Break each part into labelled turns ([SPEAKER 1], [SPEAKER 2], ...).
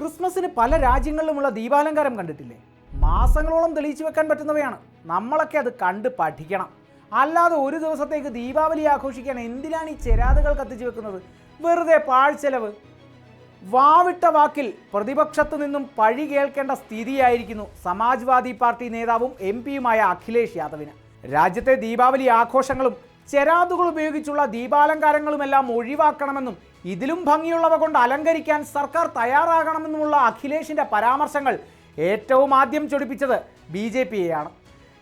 [SPEAKER 1] ക്രിസ്മസിന് പല രാജ്യങ്ങളിലുമുള്ള ദീപാലങ്കാരം കണ്ടിട്ടില്ലേ? മാസങ്ങളോളം തെളിയിച്ചു വെക്കാൻ പറ്റുന്നവയാണ്. നമ്മളൊക്കെ അത് കണ്ട് പഠിക്കണം. അല്ലാതെ ഒരു ദിവസത്തേക്ക് ദീപാവലി ആഘോഷിക്കാൻ എന്തിനാണ് ഈ ചെരാതുകൾ കത്തിച്ചു വെക്കുന്നത്? വെറുതെ പാഴ്ചെലവ് വാവിട്ട വാക്കിൽ പ്രതിപക്ഷത്തു നിന്നും പഴി കേൾക്കേണ്ട സ്ഥിതിയായിരിക്കുന്നു സമാജ്വാദി പാർട്ടി നേതാവും എം പിയുമായ അഖിലേഷ് യാദവിന്. രാജ്യത്തെ ദീപാവലി ആഘോഷങ്ങളും ചെരാതുകൾ ഉപയോഗിച്ചുള്ള ദീപാലങ്കാരങ്ങളുമെല്ലാം ഒഴിവാക്കണമെന്നും ഇതിലും ഭംഗിയുള്ളവ കൊണ്ട് അലങ്കരിക്കാൻ സർക്കാർ തയ്യാറാകണമെന്നുമുള്ള അഖിലേഷിന്റെ പരാമർശങ്ങൾ ഏറ്റവും ആദ്യം ചൊടിപ്പിച്ചത് ബി ജെ പിയെയാണ്.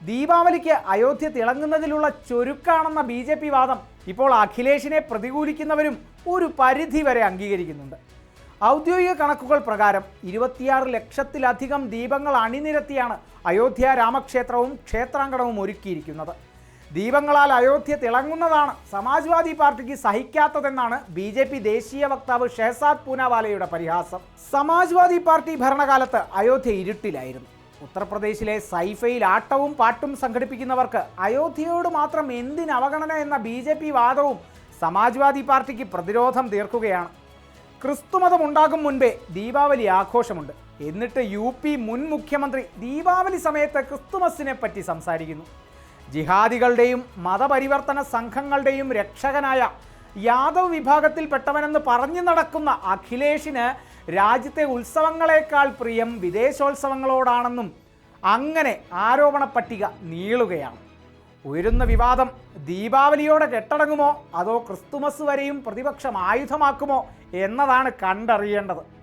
[SPEAKER 1] ദീപാവലിക്ക് അയോധ്യ തിളങ്ങുന്നതിലുള്ള ചൊരുക്കാണെന്ന ബി ജെ പി വാദം ഇപ്പോൾ അഖിലേഷിനെ പ്രതികൂലിക്കുന്നവരും ഒരു പരിധി വരെ അംഗീകരിക്കുന്നുണ്ട്. ഔദ്യോഗിക കണക്കുകൾ പ്രകാരം ഇരുപത്തിയാറ് ലക്ഷത്തിലധികം ദീപങ്ങൾ അണിനിരത്തിയാണ് അയോധ്യ രാമക്ഷേത്രവും ക്ഷേത്രാങ്കണവും ഒരുക്കിയിരിക്കുന്നത്. ദീപങ്ങളാൽ അയോധ്യ തിളങ്ങുന്നതാണ്. സമാജ്വാദി പാർട്ടിക്ക് സഹിക്കാത്തതെന്നാണ് ബി ജെ പി ദേശീയ വക്താവ് ഷെഹസാദ് പൂനാവാലയുടെ പരിഹാസം. സമാജ്വാദി പാർട്ടി ഭരണകാലത്ത് അയോധ്യ ഇരുട്ടിലായിരുന്നു. ഉത്തർപ്രദേശിലെ സൈഫയിൽ ആട്ടവും പാട്ടും സംഘടിപ്പിക്കുന്നവർക്ക് അയോധ്യയോട് മാത്രം എന്തിന് അവഗണന എന്ന ബി ജെ പി വാദവും സമാജ്വാദി പാർട്ടിക്ക് പ്രതിരോധം തീർക്കുകയാണ്. ക്രിസ്തുമതം ഉണ്ടാകും മുൻപേ ദീപാവലി ആഘോഷമുണ്ട്. എന്നിട്ട് യു പി മുൻ മുഖ്യമന്ത്രി ദീപാവലി സമയത്ത് ക്രിസ്തുമസിനെ പറ്റി സംസാരിക്കുന്നു. ജിഹാദികളുടെയും മതപരിവർത്തന സംഘങ്ങളുടെയും രക്ഷകനായ യാദവ് വിഭാഗത്തിൽപ്പെട്ടവനെന്ന് പറഞ്ഞു നടക്കുന്ന അഖിലേഷിന് രാജ്യത്തെ ഉത്സവങ്ങളെക്കാൾ പ്രിയം വിദേശോത്സവങ്ങളോടാണെന്നും അങ്ങനെ ആരോപണ പട്ടിക നീളുകയാണ്. ഉയരുന്ന വിവാദം ദീപാവലിയോടെ കെട്ടടങ്ങുമോ? അതോ ക്രിസ്തുമസ് വരെയും പ്രതിപക്ഷം ആയുധമാക്കുമോ? എന്നതാണ് കണ്ടറിയേണ്ടത്.